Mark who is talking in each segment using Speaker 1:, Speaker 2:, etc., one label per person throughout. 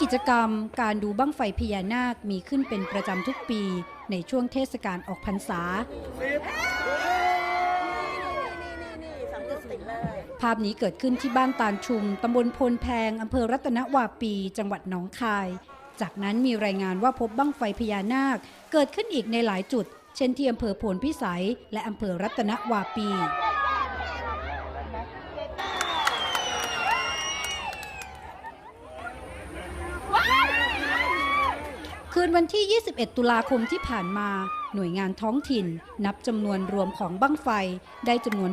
Speaker 1: กิจกรรมการดูบั้งไฟพญานาคมีขึ้นเป็นประจำทุกปีในช่วงเทศกาลออกพรรษา ภาพนี้เกิดขึ้นที่บ้านตาลชุม ตำบลพลแพง อำเภอรัตนวาปี จังหวัดหนองคาย จากนั้นมีรายงานว่าพบบั้งไฟพญานาค เกิดขึ้นอีกในหลายจุด เช่นที่อำเภอโพนพิสัย และอำเภอรัตนวาปี คืนวันที่ 21 ตุลาคมที่ผ่านมา หน่วยงานท้องถิ่น นับจำนวนรวมของบั้งไฟได้จำนวน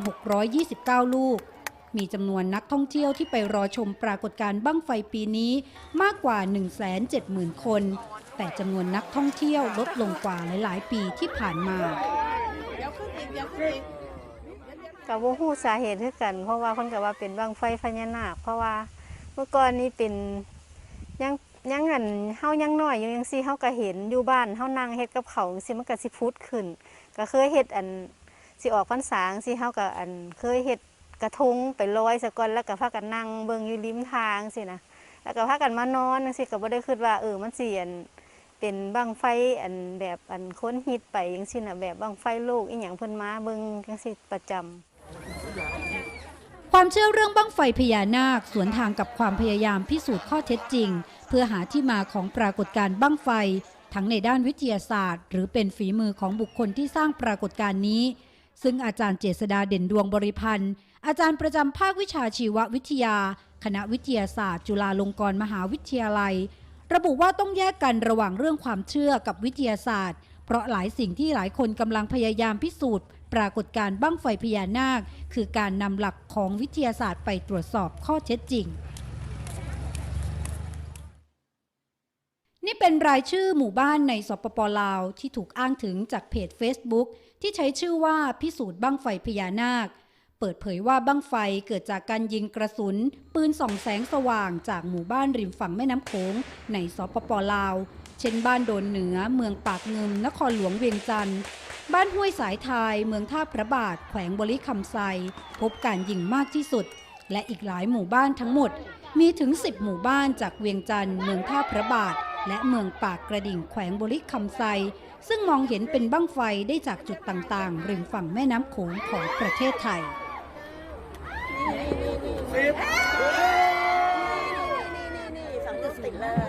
Speaker 1: 629 ลูก มีจำนวนนักท่องเที่ยวที่ไปรอชมปรากฏการณ์บั้งไฟปีนี้มากกว่า 170,000 คน แต่จำนวนนักท่องเที่ยวลดลงกว่าหลาย ๆ ปีที่ผ่านมา
Speaker 2: กับว่าฮู้สาเหตุคือกัน เพราะว่าคนกับว่าเป็นบังไฟพญานาค เพราะว่าเมื่อก่อนนี้เป็นยัง ยังอันเฮายังน้อยอยู่ยังซี่เฮาก็เห็นอยู่บ้านเฮานั่งเฮ็ดกับเขาจังซี่มันก็สิพุดขึ้น ก็เคยเฮ็ดอันสิออกพรรษาจังซี่เฮาก็อันเคยเฮ็ดกระทงไปลอยซะก่อนแล้วก็พากันนั่งเบิ่งอยู่ริมทางจังซี่นะแล้วก็พากันมานอนจังซี่ก็บ่ได้คิดว่าเออมันสิอันเป็นบังไฟอันแบบอันค้นฮิตไปจังซี่น่ะแบบบังไฟโลกอีหยังเพิ่นมาเบิ่งจังซี่ประจำ
Speaker 1: ความเชื่อเรื่องบั้งไฟพญานาคสวนทางกับความพยายามพิสูจน์ข้อเท็จจริง เพื่อหาที่มาของปรากฏการณ์บั้งไฟ ทั้งในด้านวิทยาศาสตร์ หรือเป็นฝีมือของบุคคลที่สร้างปรากฏการณ์นี้ ซึ่งอาจารย์เจษดาเด่นดวงบริพันธ์ อาจารย์ประจำภาควิชาชีววิทยา คณะวิทยาศาสตร์ จุฬาลงกรณ์มหาวิทยาลัย ระบุว่าต้องแยกกันระหว่างเรื่องความเชื่อกับวิทยาศาสตร์ เพราะหลายสิ่งที่หลายคนกำลังพยายามพิสูจน์ปรากฏการณ์บั้งไฟพญานาค คือการนำหลักของวิทยาศาสตร์ไปตรวจสอบข้อเท็จจริง นี่เป็นรายชื่อหมู่บ้านในสปปลาวที่ถูกอ้างถึงจากเพจ Facebook ที่ใช้ชื่อว่าพิสูจน์บั้งไฟพญานาค เปิดเผยว่าบั้งไฟเกิดจากการยิงกระสุน ปืนส่องแสงสว่างจากหมู่บ้านริมฝั่งแม่น้ำโขงในสปปลาว เช่นบ้านโดนเหนือ เมืองปากเงิมนครหลวงเวียงจันทร์บ้านห้วยสายทายเมืองท่าพระบาท แขวงบริคำไซ พบการยิงมากที่สุด และอีกหลายหมู่บ้านทั้งหมด มีถึง 10 หมู่บ้านจากเวียงจันทร์เมืองท่าพระบาท และเมืองปากกระดิ่งแขวงบริคำไซ ซึ่งมองเห็นเป็นบ้างไฟได้จากจุดต่างๆริมฝั่งแม่น้ำโขงของประเทศไทย
Speaker 3: ติดเลย